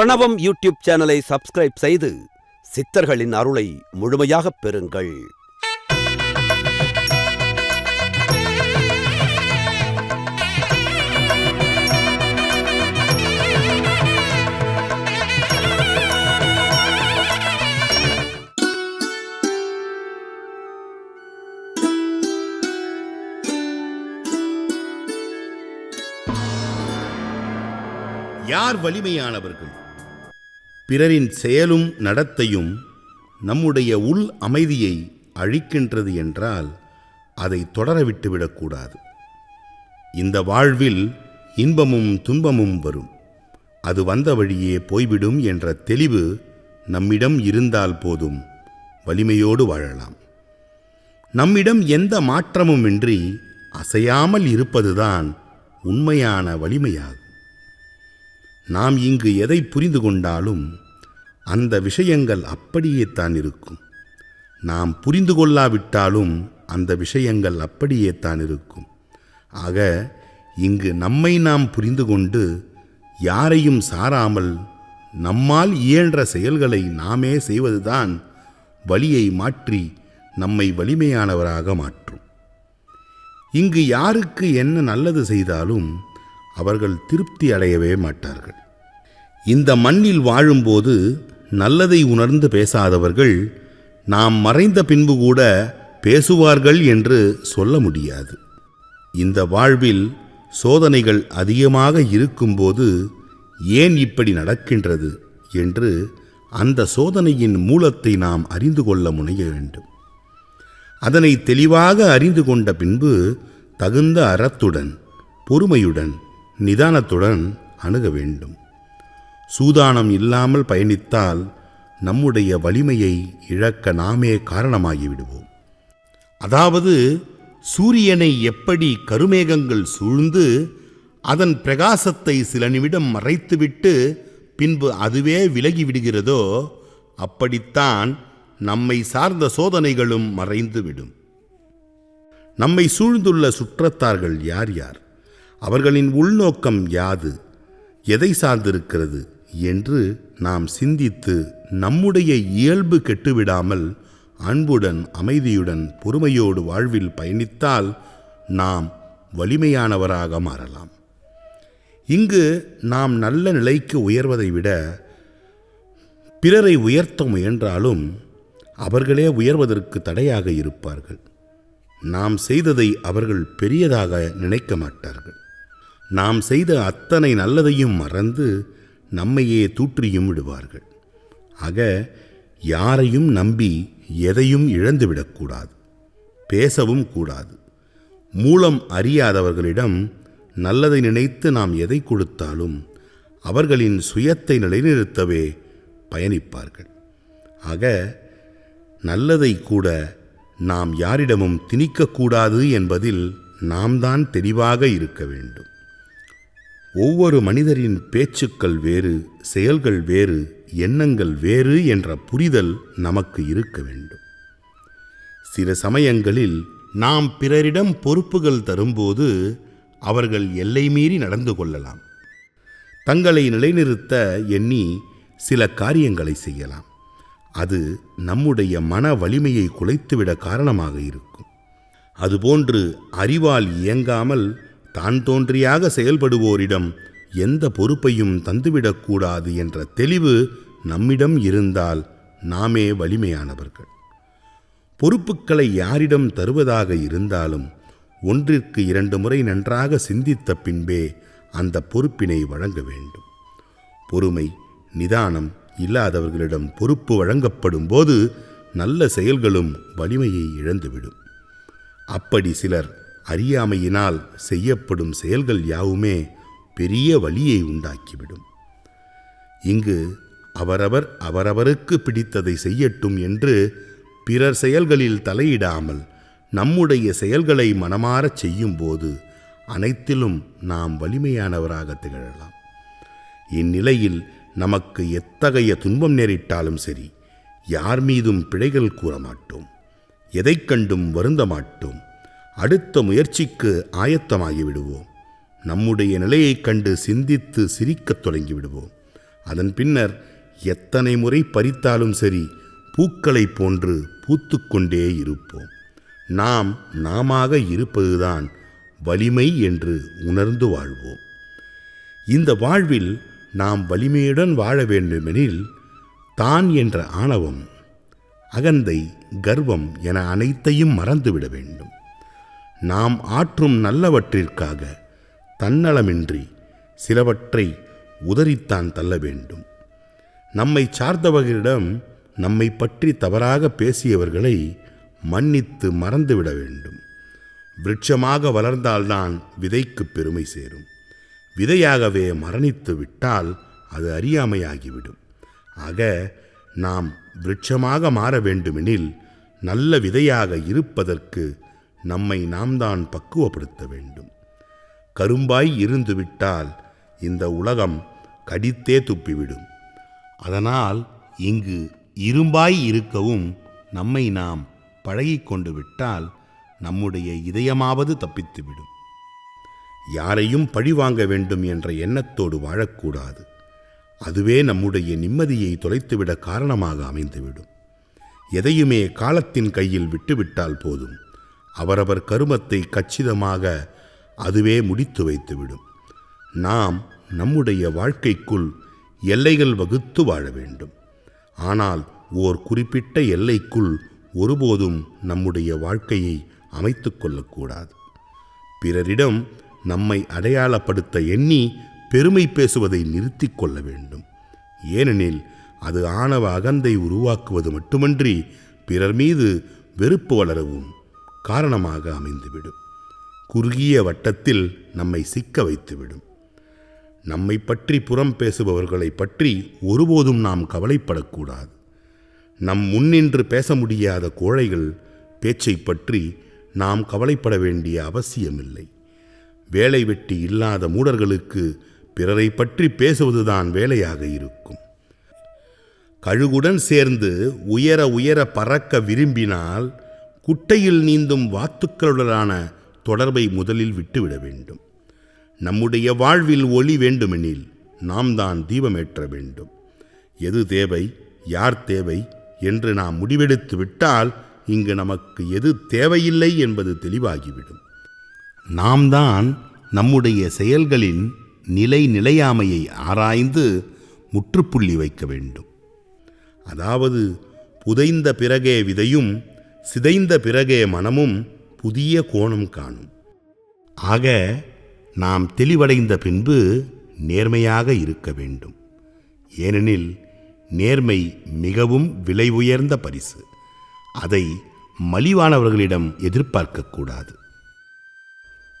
பிரணவம் யூடியூப் சேனலை சப்ஸ்கிரைப் செய்து சித்தர்களின் அருளை முழுமையாகப் பெறுங்கள். யார் வலிமையானவர்கள்? பிறரின் செயலும் நடத்தையும் நம்முடைய உள் அமைதியை அழிக்கின்றது என்றால் அதை தொடர விட்டுவிடக்கூடாது இந்த வாழ்வில் இன்பமும் துன்பமும் வரும். அது வந்த வழியே போய்விடும் என்ற தெளிவு நம்மிடம் இருந்தால் போதும். வலிமையோடு வாழலாம். நம்மிடம் எந்த மாற்றமுமின்றி அசையாமல் இருப்பதுதான் உண்மையான வலிமையாகும். நாம் இங்கு எதை புரிந்து கொண்டாலும் அந்த விஷயங்கள் அப்படியே தான் இருக்கும். நாம் புரிந்து கொள்ளாவிட்டாலும் அந்த விஷயங்கள் அப்படியே தான் இருக்கும். ஆக இங்கு நம்மை நாம் புரிந்து கொண்டு யாரையும் சாராமல் நம்மால் இயன்ற செயல்களை நாமே செய்வதுதான் வழியை மாற்றி நம்மை வலிமையானவராக மாற்றும். இங்கு யாருக்கு என்ன நல்லது செய்தாலும் அவர்கள் திருப்தி அடையவே மாட்டார்கள். இந்த மண்ணில் வாழும்போது நல்லதை உணர்ந்து பேசாதவர்கள் நாம் மறைந்த பின்பு கூட பேசுவார்கள் என்று சொல்ல முடியாது. இந்த வாழ்வில் சோதனைகள் அதிகமாக இருக்கும்போது ஏன் இப்படி நடக்கின்றது என்று அந்த சோதனையின் மூலத்தை நாம் அறிந்து கொள்ள முனைய வேண்டும். அதனை தெளிவாக அறிந்து கொண்ட பின்பு தகுந்த அறத்துடன் பொறுமையுடன் நிதானத்துடன் அணுக வேண்டும். சூதானம் இல்லாமல் பயணித்தால் நம்முடைய வலிமையை இழக்க நாமே காரணமாகி விடுவோம் அதாவது சூரியனை எப்படி கருமேகங்கள் சூழ்ந்து அதன் பிரகாசத்தை சில நிமிடம் மறைத்துவிட்டு பின்பு அதுவே விலகி விடுகிறதோ அப்படித்தான் நம்மை சார்ந்த சோதனைகளும் மறைந்துவிடும். நம்மை சூழ்ந்துள்ள சுற்றத்தார்கள் யார் யார்? அவர்களின் உள்நோக்கம் யாது? எதை சார்ந்திருக்கிறது? என்று நாம் சிந்தித்து நம்முடைய இயல்பு கெட்டுவிடாமல் அன்புடன் அமைதியுடன் பொறுமையோடு வாழ்வில் பயணித்தால் நாம் வலிமையானவராக மாறலாம். இங்கு நாம் நல்ல நிலைக்கு உயர்வதை விட பிறரை உயர்த்த முயன்றாலும் அவர்களே உயர்வதற்கு தடையாக இருப்பார்கள். நாம் செய்ததை அவர்கள் பெரியதாக நினைக்க மாட்டார்கள். நாம் செய்த அத்தனை நல்லதையும் மறந்து நம்மையே தூற்றியும் விடுவார்கள். ஆக யாரையும் நம்பி எதையும் இழந்துவிடக்கூடாது பேசவும் கூடாது. மூலம் அறியாதவர்களிடம் நல்லதை நினைத்து நாம் எதை கொடுத்தாலும் அவர்களின் சுயத்தை நிலைநிறுத்தவே பயணிப்பார்கள். ஆக நல்லதை கூட நாம் யாரிடமும் திணிக்கக்கூடாது என்பதில் நாம் தான் தெளிவாக இருக்க வேண்டும். ஒவ்வொரு மனிதரின் பேச்சுக்கள் வேறு செயல்கள் வேறு எண்ணங்கள் வேறு என்ற புரிதல் நமக்கு இருக்க வேண்டும். சில சமயங்களில் நாம் பிறரிடம் பொறுப்புகள் தரும்போது அவர்கள் எல்லை மீறி நடந்து கொள்ளலாம். தங்களை நிலைநிறுத்த எண்ணி சில காரியங்களை செய்யலாம். அது நம்முடைய மன வலிமையை குலைத்துவிட காரணமாக இருக்கும். அதுபோன்று அறிவால் இயங்காமல் தான் தோன்றியாக செயல்படுவோரிடம் எந்த பொறுப்பையும் தந்துவிடக்கூடாது என்ற தெளிவு நம்மிடம் இருந்தால் நாமே வலிமையானவர்கள். பொறுப்புகளை யாரிடம் தருவதாக இருந்தாலும் ஒன்றிற்கு இரண்டு முறை நன்றாக சிந்தித்த பின்பே அந்த பொறுப்பினை வழங்க வேண்டும். பொறுமை நிதானம் இல்லாதவர்களிடம் பொறுப்பு வழங்கப்படும் போது நல்ல செயல்களும் வலிமையை இழந்துவிடும். அப்படி சிலர் அறியாமையினால் செய்யப்படும் செயல்கள் யாவுமே பெரிய வலியை உண்டாக்கிவிடும். இங்கு அவரவர் அவரவருக்கு பிடித்ததை செய்யட்டும் என்று பிறர் செயல்களில் தலையிடாமல் நம்முடைய செயல்களை மனமாறச் செய்யும்போது அனைத்திலும் நாம் வலிமையானவராக திகழலாம். இந்நிலையில் நமக்கு எத்தகைய துன்பம் நேரிட்டாலும் சரி யார் மீதும் பிழைகள் கூற மாட்டோம் எதைக் கண்டும் வருந்த மாட்டோம் அடுத்த முயற்சிக்கு ஆயத்தமாகி விடுவோம் நம்முடைய நிலையைக் கண்டு சிந்தித்து சிரிக்கத் தொடங்கி விடுவோம் அதன் பின்னர் எத்தனை முறை பறித்தாலும் சரி பூக்களைப் போன்று பூத்துக்கொண்டே இருப்போம். நாம் நாமாக இருப்பதுதான் வலிமை என்று உணர்ந்து வாழ்வோம். இந்த வாழ்வில் நாம் வலிமையுடன் வாழ வேண்டுமெனில் தான் என்ற ஆணவம் அகந்தை கர்வம் என அனைத்தையும் மறந்துவிட வேண்டும். நாம் ஆற்றும் நல்லவற்றிற்காக தன்னலமின்றி சிலவற்றை உதறித்தான் தள்ள வேண்டும். நம்மை சார்ந்தவர்களிடம் நம்மை பற்றி தவறாக பேசியவர்களை மன்னித்து மறந்துவிட வேண்டும். விருட்சமாக வளர்ந்தால்தான் விதைக்கு பெருமை சேரும். விதையாகவே மரணித்து விட்டால் அது அறியாமையாகிவிடும். ஆக நாம் விருட்சமாக மாற வேண்டுமெனில் நல்ல விதையாக இருப்பதற்கு நம்மை நாம் தான் பக்குவப்படுத்த வேண்டும். கரும்பாய் இருந்து விட்டால் இந்த உலகம் கடித்தே துப்பிவிடும். அதனால் இங்கு இரும்பாய் இருக்கவும் நம்மை நாம் பழகிக்கொண்டு விட்டால் நம்முடைய இதயமாவது தப்பித்துவிடும். யாரையும் பழிவாங்க வேண்டும் என்ற எண்ணத்தோடு வாழக்கூடாது. அதுவே நம்முடைய நிம்மதியை தொலைத்துவிட காரணமாக அமைந்துவிடும். எதையுமே காலத்தின் கையில் விட்டுவிட்டால் போதும். அவரவர் கருமத்தை கச்சிதமாக அதுவே முடித்து வைத்துவிடும். நாம் நம்முடைய வாழ்க்கைக்குள் எல்லைகள் வகுத்து வாழ வேண்டும். ஆனால் ஓர் குறிப்பிட்ட எல்லைக்குள் ஒருபோதும் நம்முடைய வாழ்க்கையை அமைத்து கொள்ளக்கூடாது. பிறரிடம் நம்மை அடையாளப்படுத்த எண்ணி பெருமை பேசுவதை நிறுத்தி கொள்ள வேண்டும். ஏனெனில் அது ஆணவ அகந்தை உருவாக்குவது மட்டுமன்றி பிறர் மீது வெறுப்பு வளரவும் காரணமாக அமைந்துவிடும். குறுகிய வட்டத்தில் நம்மை சிக்க வைத்துவிடும். நம்மை பற்றி புறம் பேசுபவர்களை பற்றி ஒருபோதும் நாம் கவலைப்படக்கூடாது. நம் முன்னின்று பேச முடியாத கோழைகள் பேச்சை பற்றி நாம் கவலைப்பட வேண்டிய அவசியமில்லை. வேலை வெட்டி இல்லாத மூடர்களுக்கு பிறரை பற்றி பேசுவதுதான் வேலையாக இருக்கும். கழுகுடன் சேர்ந்து உயர உயர பறக்க விரும்பினால் குட்டையில் நீந்தும் வாத்துக்களுடனான தொடர்பை முதலில் விட்டுவிட வேண்டும். நம்முடைய வாழ்வில் ஒளி வேண்டுமெனில் நாம் தான் தீபமேற்ற வேண்டும். எது தேவை யார் தேவை என்று நாம் முடிவெடுத்து விட்டால் இங்கு நமக்கு எது தேவையில்லை என்பது தெளிவாகிவிடும். நாம் தான் நம்முடைய செயல்களின் நிலை நிலையாமையை ஆராய்ந்து முற்றுப்புள்ளி வைக்க வேண்டும். அதாவது புதைந்த பிறகே விதையும் சிதைந்த பிறகே மனமும் புதிய கோணம் காணும். ஆக நாம் தெளிவடைந்த பின்பு நேர்மையாக இருக்க வேண்டும். ஏனெனில் நேர்மை மிகவும் விலை உயர்ந்த பரிசு. அதை மலிவானவர்களிடம் எதிர்பார்க்கக்கூடாது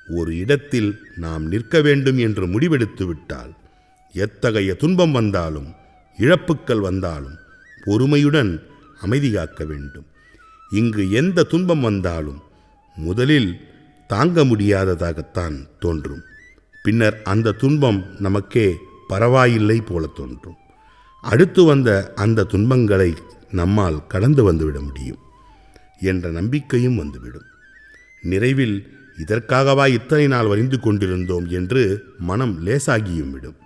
ஒரு இடத்தில் நாம் நிற்க வேண்டும் என்று முடிவெடுத்துவிட்டால் எத்தகைய துன்பம் வந்தாலும் இழப்புக்கள் வந்தாலும் பொறுமையுடன் அமைதி காக்க வேண்டும். இங்கு எந்த துன்பம் வந்தாலும் முதலில் தாங்க முடியாததாகத்தான் தோன்றும். பின்னர் அந்த துன்பம் நமக்கே பரவாயில்லை போல தோன்றும். அடுத்து வந்த அந்த துன்பங்களை நம்மால் கடந்து வந்துவிட முடியும் என்ற நம்பிக்கையும் வந்துவிடும். நிறைவில் இதற்காகவா இத்தனை நாள் வரிந்து கொண்டிருந்தோம் என்று மனம் லேசாகியும் விடும்.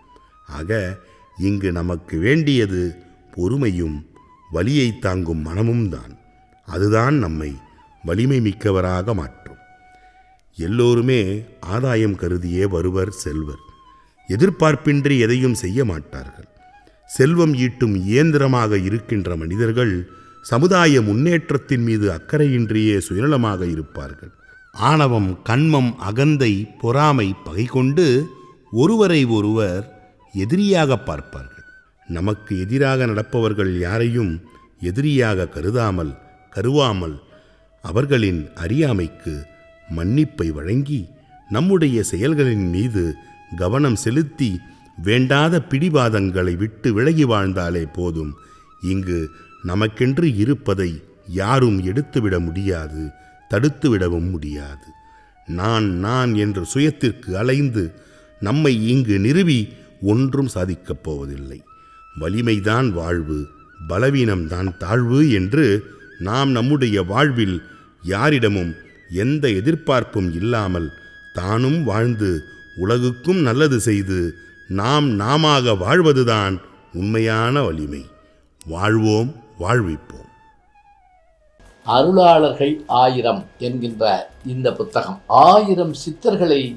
ஆக இங்கு நமக்கு வேண்டியது பொறுமையும் வலியை தாங்கும் மனமும் தான் அதுதான் நம்மை வலிமை மிக்கவராக மாற்றும். எல்லோருமே ஆதாயம் கருதியே வருவர் செல்வர். எதிர்பார்ப்பின்றி எதையும் செய்ய மாட்டார்கள். செல்வம் ஈட்டும் இயந்திரமாக இருக்கின்ற மனிதர்கள் சமுதாய முன்னேற்றத்தின் மீது அக்கறையின்றியே சுயநலமாக இருப்பார்கள். ஆணவம் கண்மம் அகந்தை பொறாமை பகை கொண்டு ஒருவரை ஒருவர் எதிரியாக பார்ப்பார்கள். நமக்கு எதிராக நடப்பவர்கள் யாரையும் எதிரியாக கருதாமல் கருவாமல் அவர்களின் அறியாமைக்கு மன்னிப்பை வழங்கி நம்முடைய செயல்களின் மீது கவனம் செலுத்தி வேண்டாத பிடிவாதங்களை விட்டு விலகி வாழ்ந்தாலே போதும். இங்கு நமக்கென்று இருப்பதை யாரும் எடுத்துவிட முடியாது தடுத்துவிடவும் முடியாது. நான் நான் என்று சுயத்திற்கு அலைந்து நம்மை இங்கு நிறுவி ஒன்றும் சாதிக்கப் போவதில்லை வலிமைதான் வாழ்வு பலவீனம்தான் தாழ்வு என்று நாம் நம்முடைய வாழ்வில் யாரிடமும் எந்த எதிர்பார்ப்பும் இல்லாமல் தானும் வாழ்ந்து உலகுக்கும் நல்லது செய்து நாம் நாமாக வாழ்வதுதான் உண்மையான வலிமை. வாழ்வோம் வாழ்விப்போம். அருளாளர்கள் ஆயிரம் என்கின்ற இந்த புத்தகம். ஆயிரம் சித்தர்களை